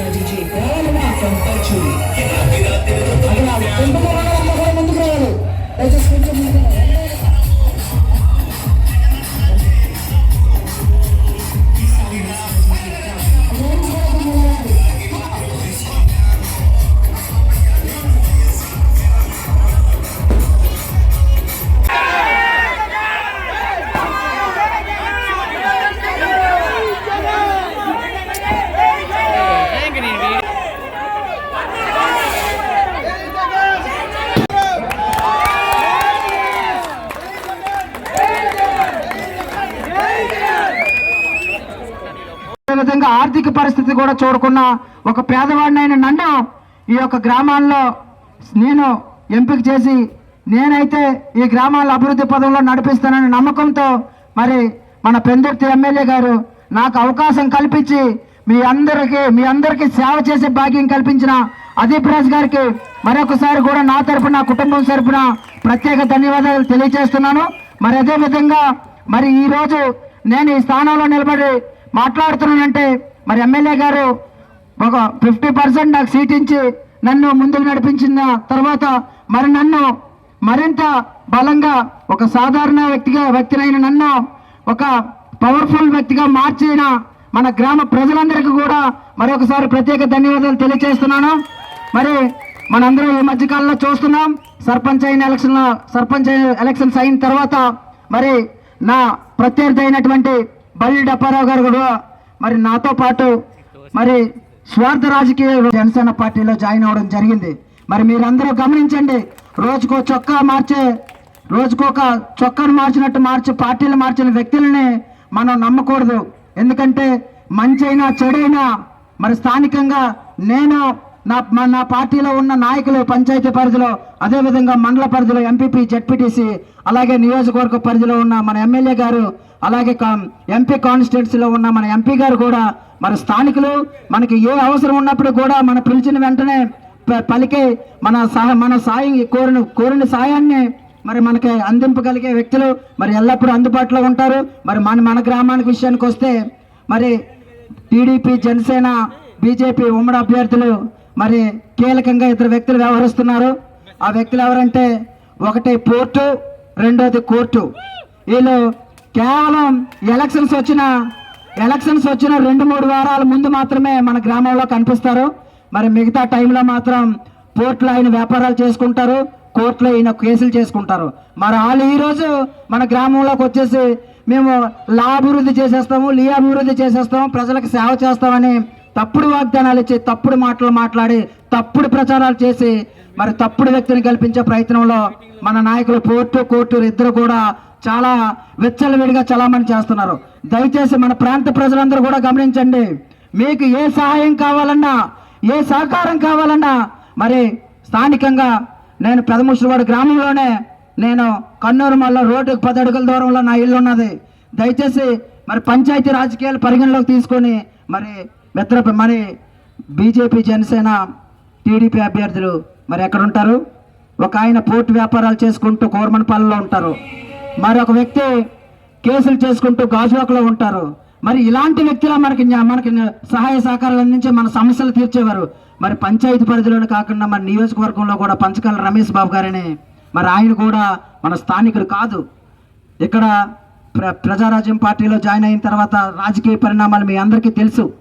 Master DJ Bernard from Virtually. విధంగా ఆర్థిక పరిస్థితి కూడా చూడకుండా ఒక పేదవాడినైన నన్ను ఈ యొక్క గ్రామాల్లో నేను ఎంపిక చేసి నేనైతే ఈ గ్రామాల అభివృద్ధి పదంలో నడిపిస్తానని నమ్మకంతో మరి మన పెందుర్తి ఎమ్మెల్యే గారు నాకు అవకాశం కల్పించి మీ అందరికీ మీ అందరికీ సేవ చేసే భాగ్యం కల్పించిన అదీప్ రాజ్ గారికి మరొకసారి కూడా నా తరపున నా కుటుంబం తరపున ప్రత్యేక ధన్యవాదాలు తెలియజేస్తున్నాను. మరి అదే విధంగా మరి ఈ రోజు నేను ఈ స్థానంలో నిలబడి మాట్లాడుతున్నానంటే మరి ఎమ్మెల్యే గారు ఒక ఫిఫ్టీ పర్సెంట్ నాకు సీట్ ఇచ్చి నన్ను ముందుకు నడిపించిన తర్వాత మరి నన్ను మరింత బలంగా ఒక సాధారణ వ్యక్తిగా వ్యక్తినైన నన్ను ఒక పవర్ఫుల్ వ్యక్తిగా మార్చిన మన గ్రామ ప్రజలందరికీ కూడా మరొకసారి ప్రత్యేక ధన్యవాదాలు తెలియజేస్తున్నాను. మరి మనందరం ఈ మధ్యకాలంలో చూస్తున్నాం. సర్పంచ్ అయిన ఎలక్షన్ సర్పంచ్ అయిన ఎలక్షన్స్ అయిన తర్వాత మరి నా ప్రత్యర్థి అయినటువంటి బల్లి డప్పారావు గారు కూడా మరి నాతో పాటు మరి స్వార్థ రాజకీయ జనసేన పార్టీలో జాయిన్ అవ్వడం జరిగింది. మరి మీరందరూ గమనించండి రోజుకో చొక్కా మార్చే రోజుకొక చొక్కాను మార్చినట్టు మార్చి పార్టీలు మార్చిన వ్యక్తులని మనం నమ్మకూడదు. ఎందుకంటే మంచైనా చెడైనా మరి స్థానికంగా నేను నా మన నా పార్టీలో ఉన్న నాయకులు పంచాయతీ పరిధిలో అదేవిధంగా మండల పరిధిలో ఎంపీపీ జెడ్పీటీసీ అలాగే నియోజకవర్గ పరిధిలో ఉన్న మన ఎమ్మెల్యే గారు అలాగే కా- ఎంపీ కాన్స్టిట్యున్సీలో ఉన్న మన ఎంపీ గారు కూడా మన స్థానికులు మనకి ఏ అవసరం ఉన్నప్పుడు కూడా మన పిలిచిన వెంటనే ప- పలికి మన సహ మన సాయం కోరిన కోరిన సాయాన్ని మరి మనకి అందింపగలిగే వ్యక్తులు మరి ఎల్లప్పుడూ అందుబాటులో ఉంటారు. మరి మన మన గ్రామానికి విషయానికి వస్తే మరి టీడీపీ జనసేన బీజేపీ ఉమ్మడి అభ్యర్థులు మరి కీలకంగా ఇద్దరు వ్యక్తులు వ్యవహరిస్తున్నారు. ఆ వ్యక్తులు ఎవరంటే ఒకటి పోర్టు రెండోది కోర్టు. వీళ్ళు కేవలం ఎలక్షన్స్ వచ్చిన ఎలక్షన్స్ వచ్చిన రెండు మూడు వారాల ముందు మాత్రమే మన గ్రామంలో కనిపిస్తారు. మరి మిగతా టైంలో మాత్రం పోర్టులో ఆయన వ్యాపారాలు చేసుకుంటారు కోర్టులో ఈయన కేసులు చేసుకుంటారు. మరి వాళ్ళు ఈరోజు మన గ్రామంలోకి వచ్చేసి మేము లా అభివృద్ధి చేసేస్తాము లీ అభివృద్ధి చేసేస్తాము ప్రజలకు సేవ చేస్తామని తప్పుడు వాగ్దానాలు ఇచ్చి తప్పుడు మాటలు మాట్లాడి తప్పుడు ప్రచారాలు చేసి మరి తప్పుడు వ్యక్తిని కల్పించే ప్రయత్నంలో మన నాయకులు పోర్టు కోర్టు ఇద్దరు కూడా చాలా విచ్చలవిడిగా చలామణి చేస్తున్నారు. దయచేసి మన ప్రాంత ప్రజలందరూ కూడా గమనించండి. మీకు ఏ సహాయం కావాలన్నా ఏ సహకారం కావాలన్నా మరి స్థానికంగా నేను పెదముషివాడ గ్రామంలోనే నేను కన్నూరు మల్ల రోడ్డుకు పది అడుగుల దూరంలో నా ఇల్లు ఉన్నది. దయచేసి మరి పంచాయతీ రాజకీయాలు పరిగణలోకి తీసుకొని మరి మిత్ర మరి బీజేపీ జనసేన టీడీపీ అభ్యర్థులు మరి ఎక్కడ ఉంటారు ఒక ఆయన పోర్టు వ్యాపారాలు చేసుకుంటూ కోరమనపాలెంలో ఉంటారు. మరి ఒక వ్యక్తి కేసులు చేసుకుంటూ గాజువాకలో ఉంటారు. మరి ఇలాంటి వ్యక్తుల మనకి మనకి సహాయ సహకారాలు అందించి మన సమస్యలు తీర్చేవారు. మరి పంచాయతీ పరిధిలోనే కాకుండా మన నియోజకవర్గంలో కూడా పంచకాల రమేష్ బాబు గారని మరి ఆయన కూడా మన స్థానికులు కాదు. ఇక్కడ ప్ర ప్రజారాజ్యం పార్టీలో జాయిన్ అయిన తర్వాత రాజకీయ పరిణామాలు మీ అందరికీ తెలుసు.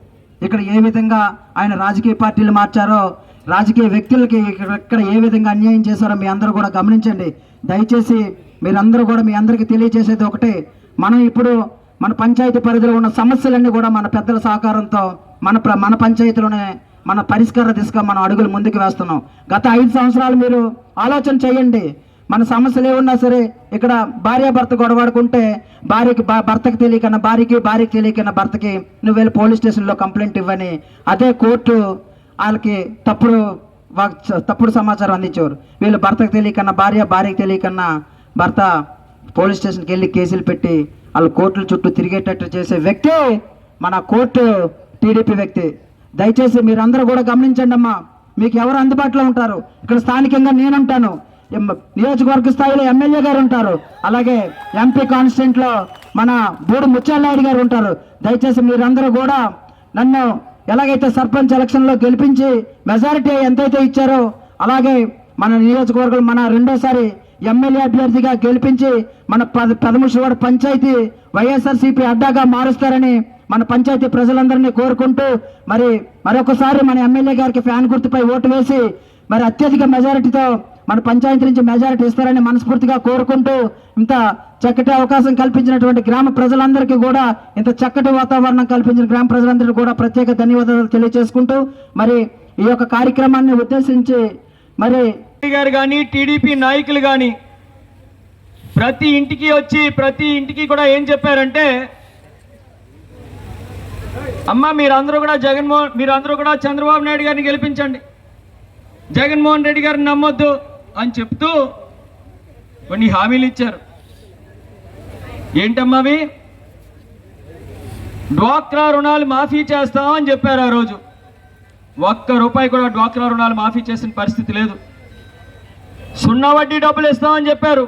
ఇక్కడ ఏ విధంగా ఆయన రాజకీయ పార్టీలు మార్చారో రాజకీయ వ్యక్తులకి ఇక్కడ ఏ విధంగా అన్యాయం చేశారో మీ అందరూ కూడా గమనించండి. దయచేసి మీరందరూ కూడా మీ అందరికీ తెలియజేసేది ఒకటే. మనం ఇప్పుడు మన పంచాయతీ పరిధిలో ఉన్న సమస్యలన్నీ కూడా మన పెద్దల సహకారంతో మన ప్ర- మన పంచాయతీలోనే మన పరిష్కార దిశగా మనం అడుగులు ముందుకు వేస్తున్నాం. గత ఐదు సంవత్సరాలు మీరు ఆలోచన చేయండి. మన సమస్యలు ఏమున్నా సరే ఇక్కడ భార్య భర్త గొడవాడుకుంటే భార్యకి భా- భర్తకి తెలియకన్నా భార్యకి భార్యకి తెలియకన్నా భర్తకి నువ్వు వెళ్ళి పోలీస్ స్టేషన్లో కంప్లైంట్ ఇవ్వని అదే కోర్టు వాళ్ళకి తప్పుడు తప్పుడు సమాచారం అందించేవారు. వీళ్ళు భర్తకు తెలియకన్నా భార్య భార్యకి తెలియకన్నా భర్త పోలీస్ స్టేషన్కి వెళ్ళి కేసులు పెట్టి వాళ్ళు కోర్టుల చుట్టూ తిరిగేటట్టు చేసే వ్యక్తి మన కోర్టు టీడీపీ వ్యక్తి. దయచేసి మీరందరూ కూడా గమనించండి అమ్మా మీకు ఎవరు అందుబాటులో ఉంటారు? ఇక్కడ స్థానికంగా నేనుంటాను. నియోజకవర్గ స్థాయిలో ఎమ్మెల్యే గారు ఉంటారు. అలాగే ఎంపీ కాన్స్టిట్యూంట్లో మన బూడి ముచ్చాలనాయుడు గారు ఉంటారు. దయచేసి మీరందరూ కూడా నన్ను ఎలాగైతే సర్పంచ్ ఎలక్షన్లో గెలిపించి మెజారిటీ ఎంతైతే ఇచ్చారో అలాగే మన నియోజకవర్గం మన రెండోసారి ఎమ్మెల్యే అభ్యర్థిగా గెలిపించి మన పద పదముషవాడ పంచాయతీ వైఎస్ఆర్సీపీ అడ్డాగా మారుస్తారని మన పంచాయతీ ప్రజలందరినీ కోరుకుంటూ మరి మరొకసారి మన ఎమ్మెల్యే గారికి ఫ్యాన్ గుర్తుపై ఓటు వేసి మరి అత్యధిక మెజారిటీతో మన పంచాయతీ నుంచి మెజారిటీ ఇస్తారని మనస్ఫూర్తిగా కోరుకుంటూ ఇంత చక్కటి అవకాశం కల్పించినటువంటి గ్రామ ప్రజలందరికీ కూడా ఇంత చక్కటి వాతావరణం కల్పించిన గ్రామ ప్రజలందరికీ కూడా ప్రత్యేక ధన్యవాదాలు తెలియజేసుకుంటూ మరి ఈ యొక్క కార్యక్రమాన్ని ఉద్దేశించి మరి గారు కానీ టీడీపీ నాయకులు కానీ ప్రతి ఇంటికి వచ్చి ప్రతి ఇంటికి కూడా ఏం చెప్పారంటే అమ్మ మీరందరూ కూడా జగన్మోహన్ మీరందరూ కూడా చంద్రబాబు నాయుడు గారిని గెలిపించండి. జగన్మోహన్ రెడ్డి గారిని నమ్మొద్దు. అని చెప్తూ కొన్ని హామీలు ఇచ్చారు. ఏంటమ్మా అవి? డ్వాక్రా రుణాలు మాఫీ చేస్తామని చెప్పారు ఆ రోజు. ఒక్క రూపాయి కూడా డ్వాక్రా రుణాలు మాఫీ చేసిన పరిస్థితి లేదు. సున్నా వడ్డీ డబ్బులు ఇస్తామని చెప్పారు.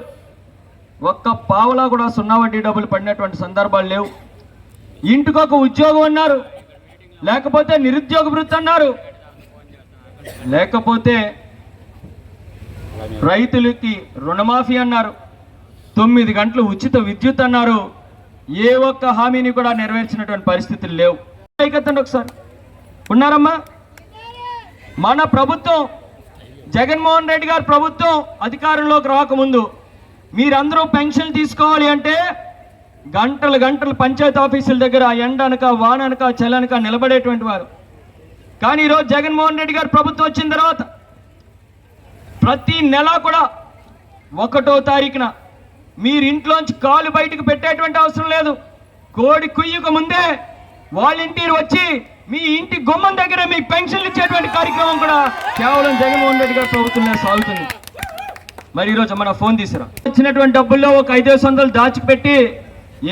ఒక్క పావులా కూడా సున్నా వడ్డీ డబ్బులు పడినటువంటి సందర్భాలు లేవు. ఇంటికి ఒక ఉద్యోగం అన్నారు. లేకపోతే నిరుద్యోగ వృత్తి అన్నారు. లేకపోతే రైతులకి రుణమాఫీ అన్నారు. తొమ్మిది గంటలు ఉచిత విద్యుత్ అన్నారు. ఏ ఒక్క హామీని కూడా నెరవేర్చినటువంటి పరిస్థితులు లేవు. ఎత్తండి ఒకసారి. ఉన్నారమ్మా? మన ప్రభుత్వం జగన్మోహన్ రెడ్డి గారు ప్రభుత్వం అధికారంలోకి రాకముందు మీరందరూ పెన్షన్ తీసుకోవాలి అంటే గంటలు గంటలు పంచాయతీ ఆఫీసుల దగ్గర ఎండనక వాననక చెలనక నిలబడేటువంటి వారు. కానీ ఈరోజు జగన్మోహన్ రెడ్డి గారు ప్రభుత్వం వచ్చిన తర్వాత ప్రతి నెల కూడా ఒకటో తారీఖున మీరు ఇంట్లోంచి కాలు బయటకు పెట్టేటువంటి అవసరం లేదు. కోడి కుయ్యకు ముందే వాలంటీర్ వచ్చి మీ ఇంటి గుమ్మం దగ్గర మీ పెన్షన్లు ఇచ్చేటువంటి కార్యక్రమం కూడా కేవలం జగన్మోహన్ రెడ్డి గారి ప్రభుత్వంలో సాగుతుంది. మరి ఈరోజు మన ఫోన్ తీసిరా. ఇచ్చినటువంటి డబ్బుల్లో ఒక ఐదేసి వందలు దాచిపెట్టి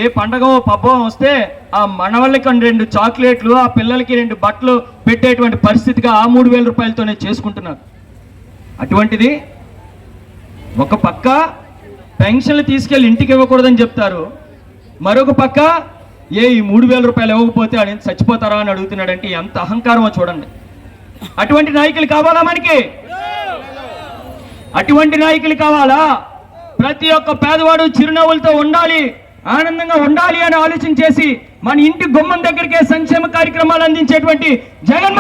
ఏ పండగ పబ్బం వస్తే ఆ మనవాళ్ళకి రెండు చాక్లెట్లు ఆ పిల్లలకి రెండు బట్టలు పెట్టేటువంటి పరిస్థితిగా ఆ మూడు వేల రూపాయలతోనే చేసుకుంటున్నారు. అటువంటిది ఒక పక్క పెన్షన్లు తీసుకెళ్ళి ఇంటికి ఇవ్వకూడదని చెప్తారు. మరొక పక్క ఏ ఈ మూడు వేల రూపాయలు ఇవ్వకపోతే ఆయన చచ్చిపోతారా అని అడుగుతున్నాడంటే ఎంత అహంకారమో చూడండి. అటువంటి నాయకులు కావాలా మనకి? అటువంటి నాయకులు కావాలా? ప్రతి ఒక్క పేదవాడు చిరునవ్వులతో ఉండాలి ఆనందంగా ఉండాలి అని ఆలోచన చేసి మన ఇంటి గుమ్మం దగ్గరికే సంక్షేమ కార్యక్రమాలు అందించేటువంటి జగన్